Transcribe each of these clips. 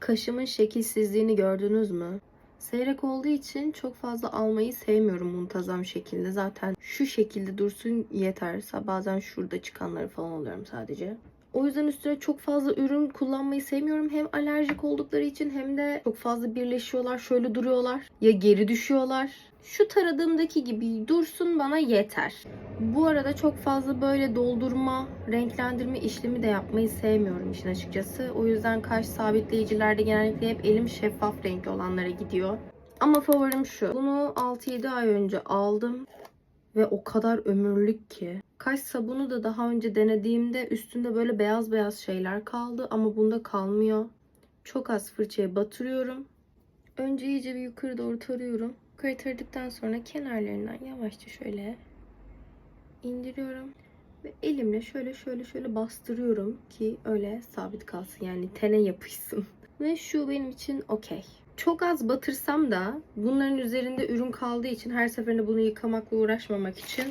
Kaşımın şekilsizliğini gördünüz mü? Seyrek olduğu için çok fazla almayı sevmiyorum muntazam şekilde. Zaten şu şekilde dursun yeter. Bazen şurada çıkanları falan alıyorum sadece. O yüzden üstüne çok fazla ürün kullanmayı sevmiyorum. Hem alerjik oldukları için hem de çok fazla birleşiyorlar. Şöyle duruyorlar. Ya geri düşüyorlar. Şu taradığımdaki gibi dursun bana yeter. Bu arada çok fazla böyle doldurma, renklendirme işlemi de yapmayı sevmiyorum işin açıkçası. O yüzden kaş sabitleyicilerde genellikle hep elim şeffaf renkli olanlara gidiyor. Ama favorim şu. Bunu 6-7 ay önce aldım. Ve o kadar ömürlük ki. Kaş sabunu da daha önce denediğimde üstünde böyle beyaz beyaz şeyler kaldı. Ama bunda kalmıyor. Çok az fırçaya batırıyorum. Önce iyice bir yukarı doğru tarıyorum. Yukarı taradıktan sonra kenarlarından yavaşça şöyle indiriyorum. Ve elimle şöyle şöyle şöyle bastırıyorum ki öyle sabit kalsın yani tene yapışsın. Ve şu benim için okey. Çok az batırsam da bunların üzerinde ürün kaldığı için her seferinde bunu yıkamakla uğraşmamak için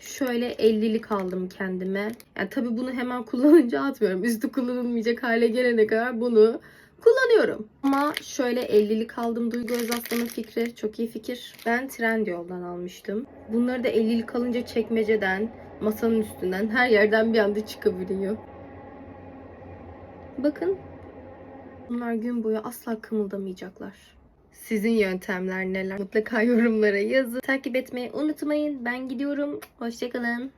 şöyle 50'lik aldım kendime. Yani tabii bunu hemen kullanınca atmıyorum. Üstü kullanılmayacak hale gelene kadar bunu kullanıyorum. Ama şöyle 50'lik aldım Duygu Özaslan'ın fikri. Çok iyi fikir. Ben Trendyol'dan almıştım. Bunları da 50'lik alınca çekmeceden, masanın üstünden, her yerden bir anda çıkabiliyor. Bakın. Bunlar gün boyu asla kımıldamayacaklar. Sizin yöntemler neler? Mutlaka yorumlara yazın. Takip etmeyi unutmayın. Ben gidiyorum. Hoşçakalın.